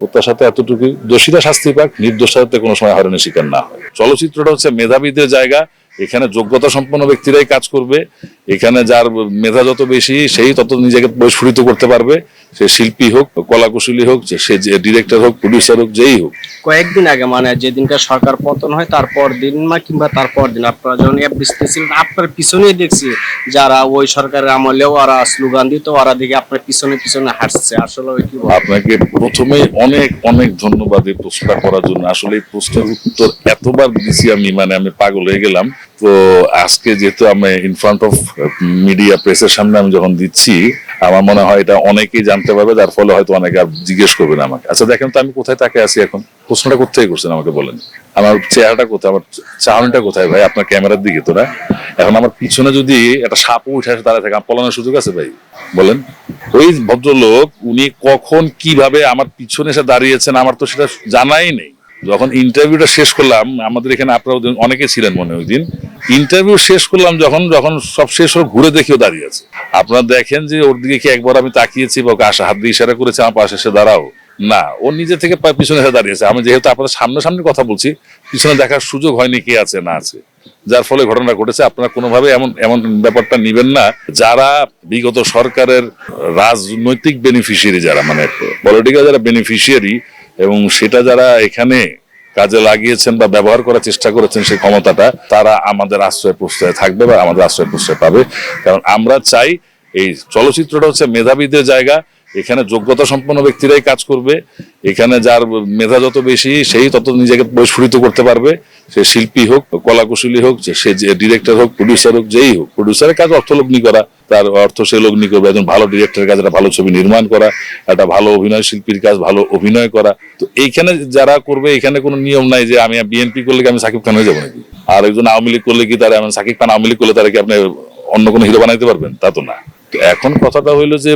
প্রত্যাশাতে এতটুকু দোষীরা শাস্তি পাক নির্দোষাতে কোনো সময় হয়রানির শিকার না হয়। চলচ্চিত্রটা হচ্ছে মেধাবীদের জায়গা, এখানে যোগ্যতা সম্পন্ন ব্যক্তিরাই কাজ করবে এখানে যার মেধা যত বেশি সেই তত নিজেকে পরিস্ফুটিত করতে পারবে। সে শিল্পী হোক কলাকুশলী হোক যে সে ডিরেক্টর হোক প্রডিউসার হোক যেই হোক। কয়েকদিন আগে মানে যেদিনকার সরকার পতন হয় তারপর দিন বা কিংবা তারপর দিন আপনারা যখন অ্যাপ ছিলেন আপনার পিছনেই দেখছি যারা ওই সরকারের আমলেও ওরা স্লোগান দিত ওরা দেখে আপনার পিছনে পিছনে হাঁটছে। আসলে কি আপনাকে প্রথমেই অনেক অনেক ধন্যবাদ এই প্রশ্নটা করার জন্য। আসলে এই প্রশ্নের উত্তর এতবার দিছি আমি মানে আমি পাগল হয়ে গেলাম। তো আজকে যেহেতু আমি ইন ফ্রন্ট অফ মিডিয়া প্রেসের সামনে আমি যখন দিচ্ছি, আমার মনে হয় এটা অনেকেই জানতে পারবে, যার ফলে হয়তো অনেকে আর জিজ্ঞেস করবেন আমাকে। আচ্ছা দেখেন তো আমি কোথায় তাকে আছি এখন? প্রশ্নটা কোথায় করছেন আমাকে বলেন। আমার চেহারাটা কোথায়? আমার চাহনিটা কোথায় ভাই? আপনার ক্যামেরার দিকে তোরা এখন আমার পিছনে যদি একটা সাপও উঠে আসে দাঁড়ায় থাকে পলানোর সুযোগ আছে ভাই? বলেন। ওই ভদ্রলোক, উনি কখন কীভাবে আমার পিছনে এসে দাঁড়িয়েছেন, আমার তো সেটা জানাই নেই। যখন ইন্টারভিউটা শেষ করলাম, আমাদের এখানে আপনারা অনেকে ছিলেন মনে ওই দিন। ইন্টারভিউ শেষ করলাম যখন যখন সব শেষ হয়ে ঘুরে দেখিও দাঁড়িয়ে আছে। আপনারা দেখেন যে ওর দিকে কি একবার আমি তাকিয়েছি বা ওকে হাত দিয়ে ইশারা করেছে, আমার পাশে এসে দাঁড়াও। না, ও নিজে থেকে পিছনে এসে দাঁড়িয়েছে। আমি যেহেতু আপনাদের সামনাসামনি কথা বলছি, পিছনে দেখার সুযোগ হয়নি কে আছে, না আছে। যার ফলে ঘটনা ঘটেছে, আপনারা কোনোভাবে এমন এমন ব্যাপারটা নিবেন না। যারা বিগত সরকারের রাজনৈতিক বেনিফিশিয়ারি যারা মানে পলিটিক্যাল যারা বেনিফিশিয়ারি এবং সেটা যারা এখানে কাজে লাগিয়েছেন বা ব্যবহার করার চেষ্টা করেছেন সেই ক্ষমতাটা, তারা আমাদের আশ্রয় প্রশ্রয় থাকবে বা আমাদের আশ্রয় প্রশ্রয় পাবে। কারণ আমরা চাই এই চলচ্চিত্রটা হচ্ছে মেধাবীদের জায়গা এখানে যোগ্যতা সম্পন্ন ব্যক্তিরাই কাজ করবে। এখানে যার মেধা যত বেশি, সেই তত নিজেকে পরিস্ফুটিত করতে পারবে। সে শিল্পী হোক, কলাকুশলী হোক সে যে ডিরেক্টর হোক প্রডিউসার হোক, যেই হোক। প্রডিউসারের কাজ অর্থ লগ্নি করা, তার অর্থ সে লগ্নি করবে। একজন ভালো ডিরেক্টরের কাজ, একটা ভালো ছবি নির্মাণ করা, একটা ভালো অভিনয় শিল্পীর কাজ, ভালো অভিনয় করা। তো এইখানে যারা করবে, এখানে কোনো নিয়ম নাই যে আমি বিএনপি করলে কি আমি সাকিব খান হয়ে যাব নাকি? আর একজন আওয়ামী লীগ করলে কি তারা সাকিব খান আওয়ামী লীগ করলে তারা কি আপনি অন্য কোনো হিরো বানাইতে পারবেন? তা তো না। এখন কথাটা হইল যে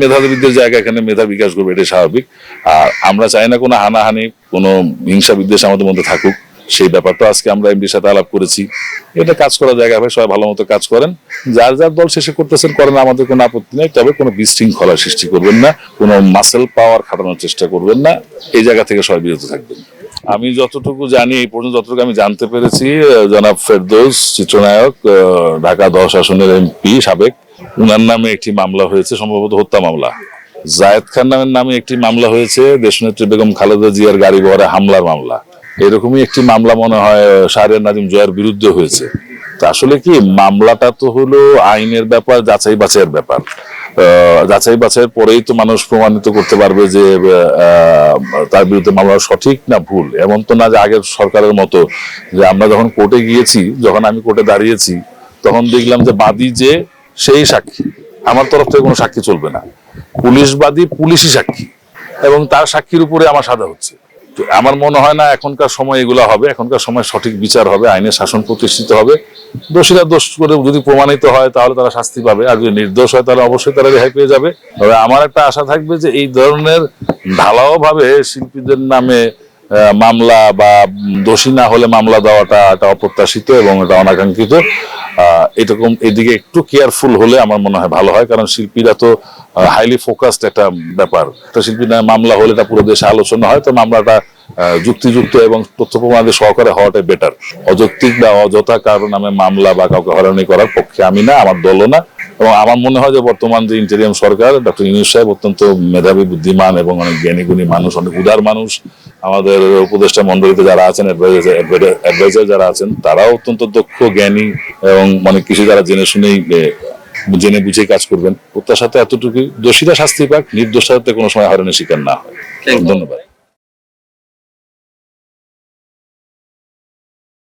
মেধাবীদের জায়গা এখানে মেধা বিকাশ করবে, এটাই স্বাভাবিক। আর আমরা চাই না কোনো হানাহানি, কোনো হিংসা বিদ্বেষ আমাদের মধ্যে থাকুক। সেই ব্যাপারটা আজকে আমরা এমডির সাথে আলাপ করেছি। এটা কাজ করার জায়গা ভাই, সবাই ভালো মতো কাজ করেন। যার যার দল শেষে করতেছেন, করেন আমাদের কোনো আপত্তি নেই। তবে কোনো বিশৃঙ্খলা সৃষ্টি করবেন না, কোনো মাসেল পাওয়ার খাটানোর চেষ্টা করবেন না। এই জায়গা থেকে সবাই বিরত থাকবেন। আমি যতটুকু জানি, এই পর্যন্ত যতটুকু আমি জানতে পেরেছি জনাব ফেরদৌস, চিত্রনায়ক ঢাকা দশ আসনের এমপি, সাবেক উনার নামে একটি মামলা হয়েছে, সম্ভবত হত্যা মামলা। জায়েদ খান নামের নামে একটি মামলা হয়েছে, দেশনেত্রী বেগম খালেদা জিয়ার গাড়ি বহরে হামলার মামলা। এরকমই একটি মামলা মনে হয় শাহরিয়ার নাজিম জয়ের বিরুদ্ধে হয়েছে। আসলে কি, মামলাটা তো হলো আইনের ব্যাপার, যাচাই বাছাইয়ের ব্যাপার। যাচাই বাছাইয়ের পরেই তো মানুষ প্রমাণিত করতে পারবে যে তার বিরুদ্ধে মামলা সঠিক না ভুল। এমন তো না যে আগের সরকারের মতো, যে আমরা যখন কোর্টে গিয়েছি, যখন আমি কোর্টে দাঁড়িয়েছি, তখন দেখলাম যে বাদী যে সেই সাক্ষী। আমার তরফ থেকে কোনো সাক্ষী চলবে না। পুলিশবাদী পুলিশই সাক্ষী এবং তার সাক্ষীর উপরে আমার সাজা হচ্ছে। তো আমার মনে হয় না এখনকার সময় এগুলো হবে। এখনকার সময় সঠিক বিচার হবে, আইনের শাসন প্রতিষ্ঠিত হবে। দোষীরা দোষ করে যদি প্রমাণিত হয়, তাহলে তারা শাস্তি পাবে। আর যদি নির্দোষ হয়, তাহলে অবশ্যই তারা রেহাই পেয়ে যাবে। তবে আমার একটা আশা থাকবে যে এই ধরনের ঢালাও ভাবে শিল্পীদের নামে মামলা বা দোষী না হলে মামলা দেওয়াটা একটা অপ্রত্যাশিত এবং এটা অনাকাঙ্ক্ষিত। এরকম এদিকে একটু কেয়ারফুল হলে আমার মনে হয় ভালো হয়, কারণ শিল্পীরা তো হাইলি ফোকাসড একটা ব্যাপার। একটা শিল্পীর নামে মামলা হলে এটা পুরো দেশে আলোচনা হয়, তো মামলাটা যুক্তিযুক্ত এবং তথ্য প্রমাণের সহকারে হওয়াটাই বেটার অযৌক্তিক বা অযথা কারণ আমি মামলা বা কাউকে হয়রানি করার পক্ষে আমি না, আমার দলও না। এবং আমার মনে হয় যে বর্তমান যে ইন্টেরিয়াম সরকার ডক্টর ইউনুস সাহেব অত্যন্ত মেধাবী বুদ্ধিমান এবং অনেক জ্ঞানী গুণী মানুষ অনেক উদার মানুষ। আমাদের উপদেষ্টা মন্ডলীতে যারা আছেন অ্যাডভাইজার যারা আছেন তারাও অত্যন্ত দক্ষ জ্ঞানী এবং অনেক কিছু যারা জেনে শুনেই জেনে বুঝে কাজ করবেন। প্রত্যাশাতে এতটুকু দোষীরা শাস্তি পাক নির্দোষাতে কোনো সময় হয়রানির শিকার না হয়। ধন্যবাদ।